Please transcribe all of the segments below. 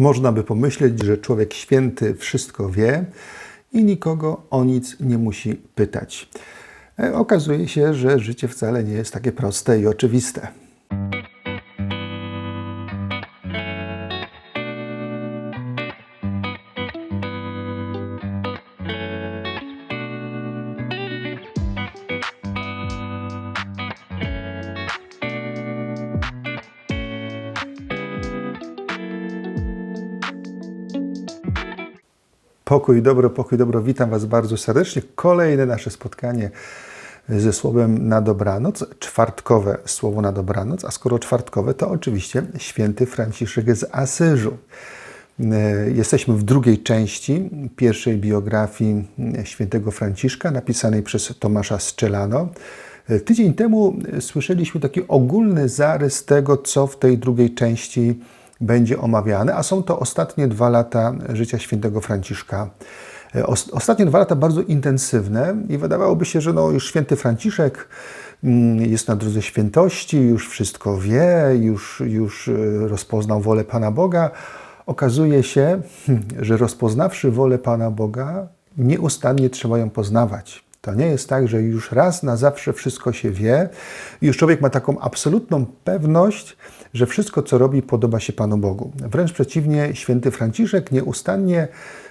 Można by pomyśleć, że człowiek święty wszystko wie i nikogo o nic nie musi pytać. E, Okazuje się, że życie wcale nie jest takie proste i oczywiste. Pokój dobro, pokój dobro. Witam Was bardzo serdecznie. Kolejne nasze spotkanie ze słowem na dobranoc, czwartkowe słowo na dobranoc, a skoro czwartkowe, to oczywiście święty Franciszek z Asyżu. E, Jesteśmy w drugiej części pierwszej biografii świętego Franciszka, napisanej przez Tomasza Scelano. E, Tydzień temu słyszeliśmy taki ogólny zarys tego, co w tej drugiej części będzie omawiane, a są to ostatnie dwa lata życia świętego Franciszka. E, os- Ostatnie dwa lata bardzo intensywne i wydawałoby się, że no już święty Franciszek mm, jest na drodze świętości, już wszystko wie, już, już e, rozpoznał wolę Pana Boga. Okazuje się, że rozpoznawszy wolę Pana Boga, nieustannie trzeba ją poznawać. To nie jest tak, że już raz na zawsze wszystko się wie. Już człowiek ma taką absolutną pewność, że wszystko, co robi, podoba się Panu Bogu. Wręcz przeciwnie, święty Franciszek nieustannie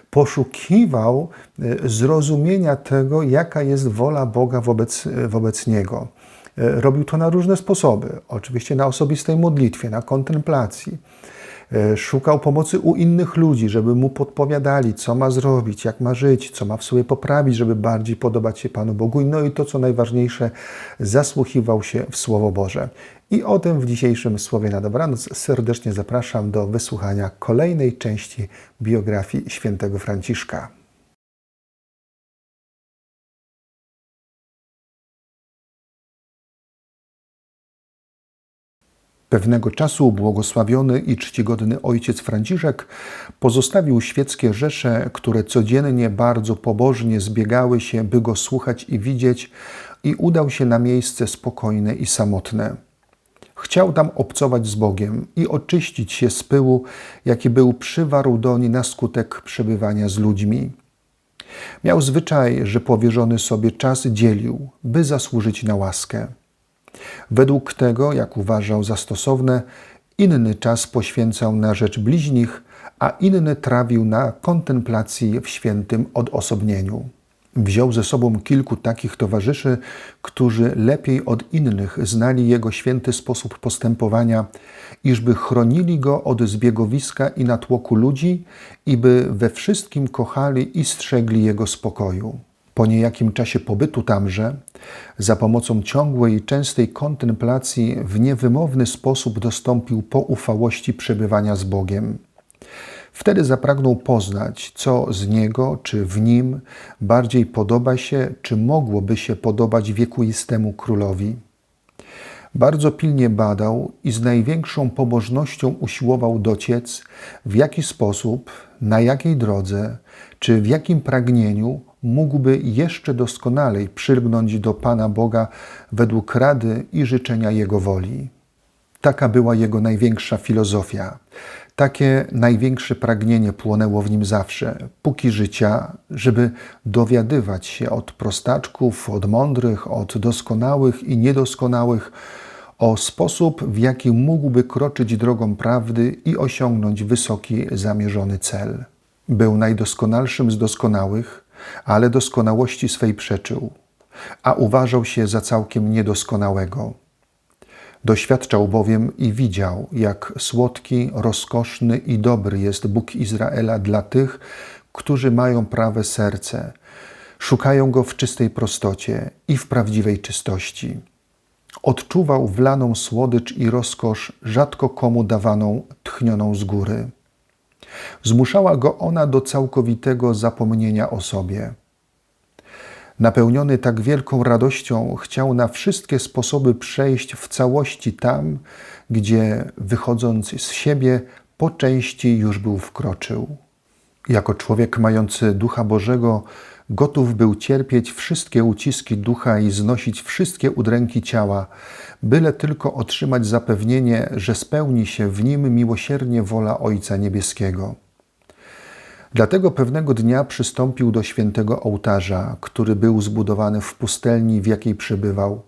poszukiwał e, zrozumienia tego, jaka jest wola Boga wobec, wobec niego. E, Robił to na różne sposoby. Oczywiście na osobistej modlitwie, na kontemplacji. E, Szukał pomocy u innych ludzi, żeby mu podpowiadali, co ma zrobić, jak ma żyć, co ma w sobie poprawić, żeby bardziej podobać się Panu Bogu. No i to, co najważniejsze, zasłuchiwał się w Słowo Boże. I o tym w dzisiejszym Słowie na Dobranoc serdecznie zapraszam do wysłuchania kolejnej części biografii świętego Franciszka. Pewnego czasu błogosławiony i czcigodny ojciec Franciszek pozostawił świeckie rzesze, które codziennie bardzo pobożnie zbiegały się, by go słuchać i widzieć, i udał się na miejsce spokojne i samotne. Chciał tam obcować z Bogiem i oczyścić się z pyłu, jaki był przywarł doń na skutek przebywania z ludźmi. Miał zwyczaj, że powierzony sobie czas dzielił, by zasłużyć na łaskę. Według tego, jak uważał za stosowne, inny czas poświęcał na rzecz bliźnich, a inny trawił na kontemplacji w świętym odosobnieniu. Wziął ze sobą kilku takich towarzyszy, którzy lepiej od innych znali jego święty sposób postępowania, iżby chronili go od zbiegowiska i natłoku ludzi, i by we wszystkim kochali i strzegli jego spokoju. Po niejakim czasie pobytu tamże, za pomocą ciągłej i częstej kontemplacji, w niewymowny sposób dostąpił poufałości przebywania z Bogiem. Wtedy zapragnął poznać, co z niego czy w nim bardziej podoba się, czy mogłoby się podobać wiekuistemu królowi. Bardzo pilnie badał i z największą pobożnością usiłował dociec, w jaki sposób, na jakiej drodze, czy w jakim pragnieniu mógłby jeszcze doskonalej przylgnąć do Pana Boga według rady i życzenia Jego woli. Taka była jego największa filozofia. Takie największe pragnienie płonęło w nim zawsze, póki życia, żeby dowiadywać się od prostaczków, od mądrych, od doskonałych i niedoskonałych o sposób, w jaki mógłby kroczyć drogą prawdy i osiągnąć wysoki, zamierzony cel. Był najdoskonalszym z doskonałych, ale doskonałości swej przeczył, a uważał się za całkiem niedoskonałego. Doświadczał bowiem i widział, jak słodki, rozkoszny i dobry jest Bóg Izraela dla tych, którzy mają prawe serce, szukają Go w czystej prostocie i w prawdziwej czystości. Odczuwał wlaną słodycz i rozkosz, rzadko komu dawaną, tchnioną z góry. Zmuszała go ona do całkowitego zapomnienia o sobie. Napełniony tak wielką radością, chciał na wszystkie sposoby przejść w całości tam, gdzie, wychodząc z siebie, po części już był wkroczył. Jako człowiek mający Ducha Bożego, Gotów był cierpieć wszystkie uciski ducha i znosić wszystkie udręki ciała, byle tylko otrzymać zapewnienie, że spełni się w nim miłosiernie wola Ojca Niebieskiego. Dlatego pewnego dnia przystąpił do świętego ołtarza, który był zbudowany w pustelni, w jakiej przebywał,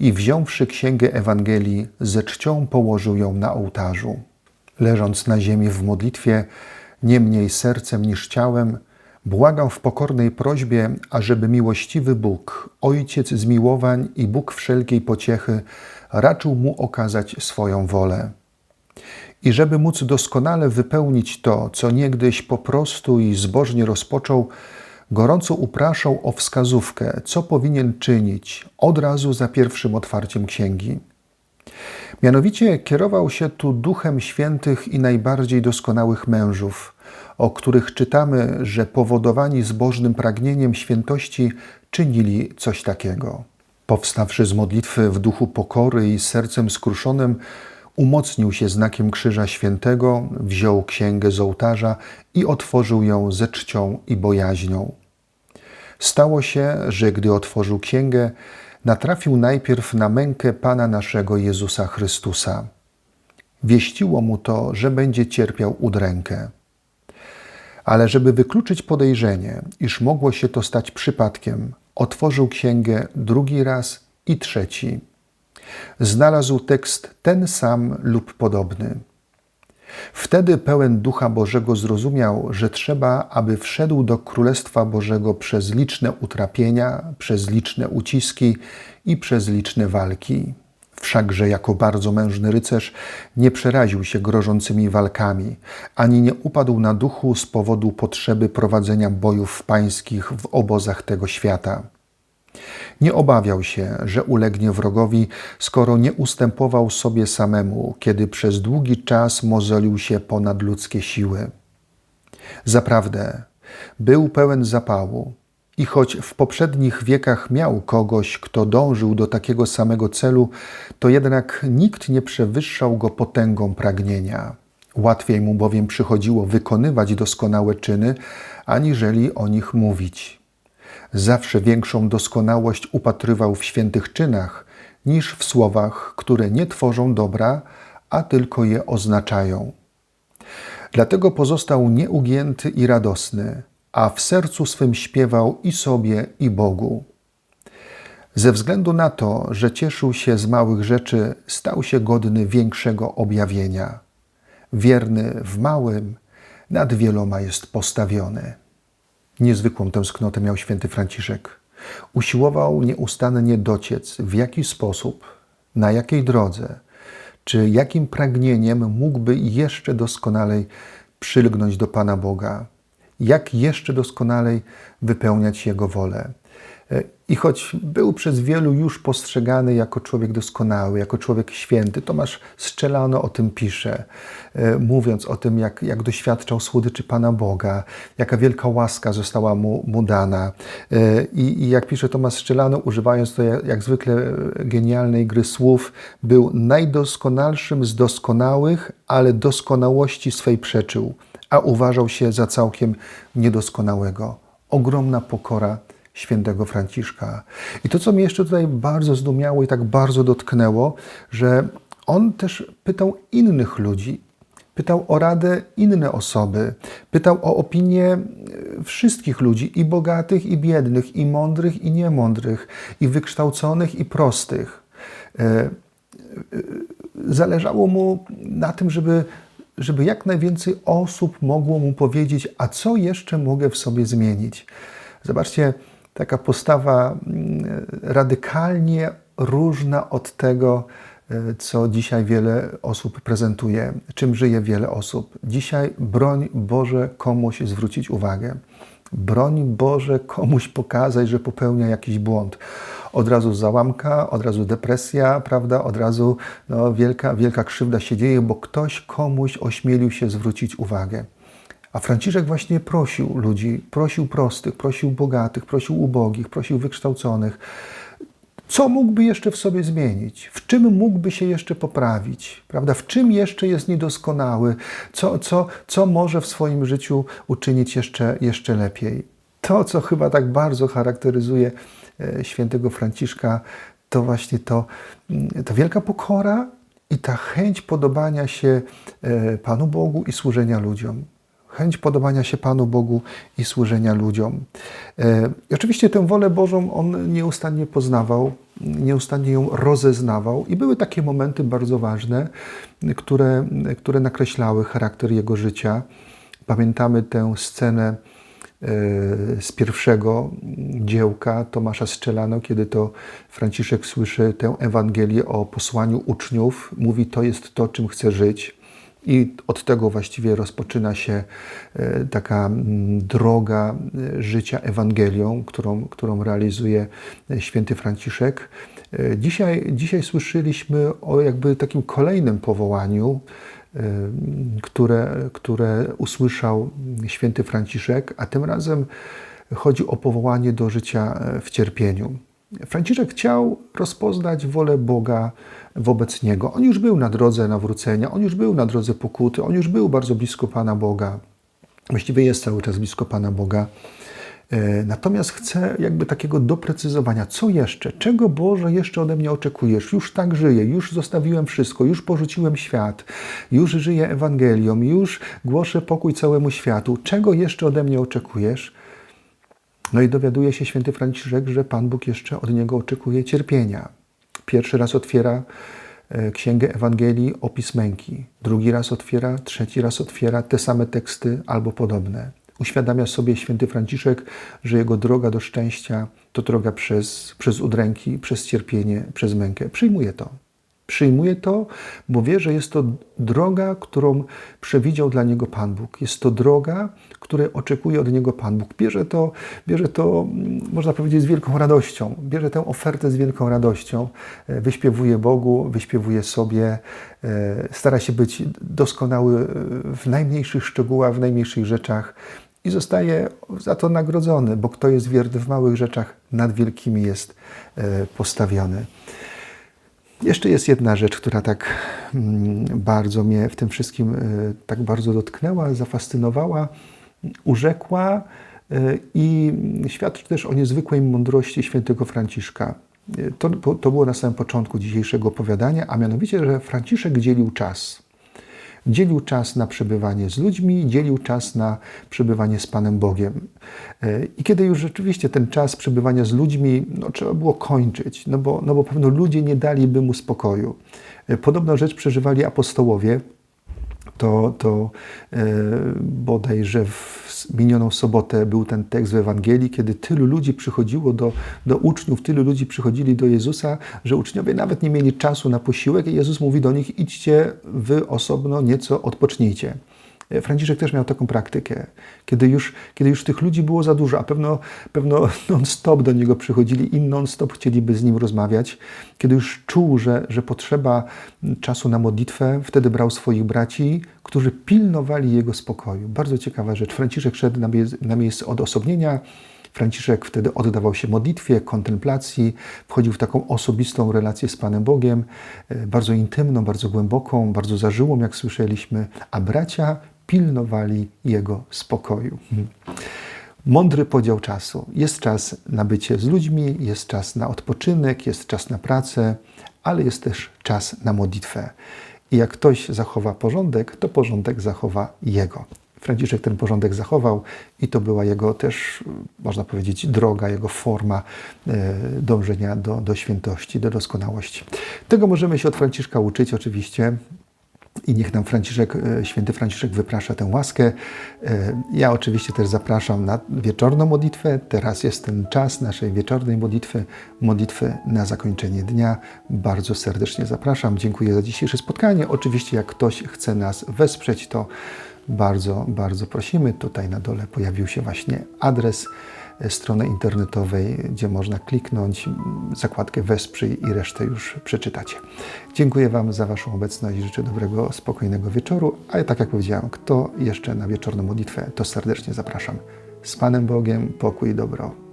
i wziąwszy księgę Ewangelii, ze czcią położył ją na ołtarzu. Leżąc na ziemi w modlitwie, nie mniej sercem niż ciałem, błagał w pokornej prośbie, ażeby miłościwy Bóg, Ojciec zmiłowań i Bóg wszelkiej pociechy, raczył mu okazać swoją wolę i żeby móc doskonale wypełnić to, co niegdyś po prostu i zbożnie rozpoczął, gorąco upraszał o wskazówkę, co powinien czynić od razu za pierwszym otwarciem księgi. Mianowicie kierował się tu duchem świętych i najbardziej doskonałych mężów, o których czytamy, że powodowani zbożnym pragnieniem świętości czynili coś takiego. Powstawszy z modlitwy w duchu pokory i sercem skruszonym, umocnił się znakiem Krzyża Świętego, wziął księgę z ołtarza i otworzył ją ze czcią i bojaźnią. Stało się, że gdy otworzył księgę, natrafił najpierw na mękę Pana naszego Jezusa Chrystusa. Wieściło mu to, że będzie cierpiał udrękę. Ale żeby wykluczyć podejrzenie, iż mogło się to stać przypadkiem, otworzył księgę drugi raz i trzeci znalazł tekst ten sam lub podobny. Wtedy pełen Ducha Bożego zrozumiał, że trzeba, aby wszedł do Królestwa Bożego przez liczne utrapienia, przez liczne uciski i przez liczne walki. Wszakże jako bardzo mężny rycerz nie przeraził się grożącymi walkami, ani nie upadł na duchu z powodu potrzeby prowadzenia bojów pańskich w obozach tego świata. Nie obawiał się, że ulegnie wrogowi, skoro nie ustępował sobie samemu, kiedy przez długi czas mozolił się ponad ludzkie siły. Zaprawdę, był pełen zapału, i choć w poprzednich wiekach miał kogoś, kto dążył do takiego samego celu, to jednak nikt nie przewyższał go potęgą pragnienia. Łatwiej mu bowiem przychodziło wykonywać doskonałe czyny, aniżeli o nich mówić zawsze większą doskonałość upatrywał w świętych czynach niż w słowach, które nie tworzą dobra, a tylko je oznaczają. Dlatego pozostał nieugięty i radosny, a w sercu swym śpiewał i sobie, i Bogu. Ze względu na to, że cieszył się z małych rzeczy, stał się godny większego objawienia. Wierny w małym, nad wieloma jest postawiony. Niezwykłą tęsknotę miał święty Franciszek. Usiłował nieustannie dociec, w jaki sposób, na jakiej drodze, czy jakim pragnieniem mógłby jeszcze doskonalej przylgnąć do Pana Boga, jak jeszcze doskonalej wypełniać Jego wolę. E, I choć był przez wielu już postrzegany jako człowiek doskonały, jako człowiek święty, Tomasz Strzelano o tym pisze, e, mówiąc o tym, jak, jak doświadczał słodyczy Pana Boga, jaka wielka łaska została mu, mu dana. E, I, I, jak pisze Tomasz Strzelano, używając to jak, jak zwykle genialnej gry słów, był najdoskonalszym z doskonałych, ale doskonałości swej przeczył, a uważał się za całkiem niedoskonałego. Ogromna pokora świętego Franciszka. I to, co mnie jeszcze tutaj bardzo zdumiało i tak bardzo dotknęło, że on też pytał innych ludzi, pytał o radę inne osoby, pytał o opinię e, wszystkich ludzi, i bogatych, i biednych, i mądrych, i niemądrych, i wykształconych, i prostych. E, e, zależało mu na tym, żeby, żeby jak najwięcej osób mogło mu powiedzieć, a co jeszcze mogę w sobie zmienić. Zobaczcie, taka postawa mm, radykalnie różna od tego, e, co dzisiaj wiele osób prezentuje, czym żyje wiele osób. Dzisiaj broń Boże komuś zwrócić uwagę. Broń Boże komuś pokazać, że popełnia jakiś błąd. Od razu załamka, od razu depresja, prawda? Od razu no, wielka, wielka krzywda się dzieje, bo ktoś komuś ośmielił się zwrócić uwagę. A Franciszek właśnie prosił ludzi, prosił prostych, prosił bogatych, prosił ubogich, prosił wykształconych. Co mógłby jeszcze w sobie zmienić? W czym mógłby się jeszcze poprawić? Prawda? W czym jeszcze jest niedoskonały? Co, co, co może w swoim życiu uczynić jeszcze, jeszcze lepiej? to, co chyba tak bardzo charakteryzuje e, świętego Franciszka, to właśnie to, mm, ta wielka pokora i ta chęć podobania się e, Panu Bogu i służenia ludziom. Chęć podobania się Panu Bogu i służenia ludziom. E, I oczywiście tę wolę Bożą on nieustannie poznawał, nieustannie ją rozeznawał, i były takie momenty bardzo ważne, które, które nakreślały charakter jego życia. Pamiętamy tę scenę z pierwszego dziełka Tomasza Strzelano, kiedy to Franciszek słyszy tę Ewangelię o posłaniu uczniów, mówi: To jest to, czym chcę żyć. I od tego właściwie rozpoczyna się e, taka droga e, życia Ewangelią, którą, którą realizuje e, święty Franciszek. Dzisiaj, dzisiaj słyszeliśmy o jakby takim kolejnym powołaniu, które, które usłyszał święty Franciszek, a tym razem chodzi o powołanie do życia w cierpieniu. Franciszek chciał rozpoznać wolę Boga wobec niego. On już był na drodze nawrócenia, on już był na drodze pokuty, on już był bardzo blisko Pana Boga. Właściwie jest cały czas blisko Pana Boga. E, natomiast chcę jakby takiego doprecyzowania, co jeszcze, czego Boże jeszcze ode mnie oczekujesz? Już tak żyję, już zostawiłem wszystko, już porzuciłem świat, już żyję Ewangelią, już głoszę pokój całemu światu. Czego jeszcze ode mnie oczekujesz? No i dowiaduje się święty Franciszek, że Pan Bóg jeszcze od niego oczekuje cierpienia. Pierwszy raz otwiera e, Księgę Ewangelii opis męki, drugi raz otwiera, trzeci raz otwiera te same teksty albo podobne. Uświadamia sobie święty Franciszek, że jego droga do szczęścia to droga przez, przez udręki, przez cierpienie, przez mękę. Przyjmuje to. Przyjmuje to, bo wie, że jest to droga, którą przewidział dla niego Pan Bóg. Jest to droga, której oczekuje od niego Pan Bóg. Bierze to, bierze to, mm, można powiedzieć, z wielką radością. Bierze tę ofertę z wielką radością. E, wyśpiewuje Bogu, wyśpiewuje sobie, e, stara się być doskonały w najmniejszych szczegółach, w najmniejszych rzeczach i zostaje za to nagrodzony, bo kto jest wierny w małych rzeczach, nad wielkimi jest e, postawiony. Jeszcze jest jedna rzecz, która tak mm, bardzo mnie w tym wszystkim e, tak bardzo dotknęła, zafascynowała, urzekła e, i świadczy też o niezwykłej mądrości świętego Franciszka. To, to było na samym początku dzisiejszego opowiadania, a mianowicie, że Franciszek dzielił czas. Dzielił czas na przebywanie z ludźmi, dzielił czas na przebywanie z Panem Bogiem. E, I kiedy już rzeczywiście ten czas przebywania z ludźmi no, trzeba było kończyć, no bo, no bo pewno ludzie nie daliby mu spokoju. E, podobną rzecz przeżywali apostołowie to, to e, bodajże w minioną sobotę był ten tekst w Ewangelii, kiedy tylu ludzi przychodziło do, do uczniów, tylu ludzi przychodzili do Jezusa, że uczniowie nawet nie mieli czasu na posiłek i Jezus mówi do nich, idźcie wy osobno, nieco odpocznijcie. E, Franciszek też miał taką praktykę, kiedy już, kiedy już tych ludzi było za dużo, a pewno, pewno non-stop do niego przychodzili i non-stop chcieliby z nim rozmawiać, kiedy już czuł, że, że potrzeba czasu na modlitwę, wtedy brał swoich braci, którzy pilnowali jego spokoju. Bardzo ciekawa rzecz. Franciszek szedł na, na miejsce odosobnienia, Franciszek wtedy oddawał się modlitwie, kontemplacji, wchodził w taką osobistą relację z Panem Bogiem, e, bardzo intymną, bardzo głęboką, bardzo zażyłą, jak słyszeliśmy, a bracia pilnowali jego spokoju. Mądry podział czasu. Jest czas na bycie z ludźmi, jest czas na odpoczynek, jest czas na pracę, ale jest też czas na modlitwę. I jak ktoś zachowa porządek, to porządek zachowa jego. Franciszek ten porządek zachował i to była jego też, można powiedzieć, droga, jego forma e, dążenia do, do świętości, do doskonałości. Tego możemy się od Franciszka uczyć oczywiście. I niech nam Franciszek, e, święty Franciszek wyprasza tę łaskę. E, ja oczywiście też zapraszam na wieczorną modlitwę. Teraz jest ten czas naszej wieczornej modlitwy, modlitwy na zakończenie dnia. Bardzo serdecznie zapraszam. Dziękuję za dzisiejsze spotkanie. Oczywiście, jak ktoś chce nas wesprzeć, to bardzo, bardzo prosimy. Tutaj na dole pojawił się właśnie adres strony internetowej, gdzie można kliknąć zakładkę Wesprzyj i resztę już przeczytacie. Dziękuję Wam za Waszą obecność, życzę dobrego, spokojnego wieczoru, a tak jak powiedziałem, kto jeszcze na wieczorną modlitwę, to serdecznie zapraszam. Z Panem Bogiem, pokój i dobro.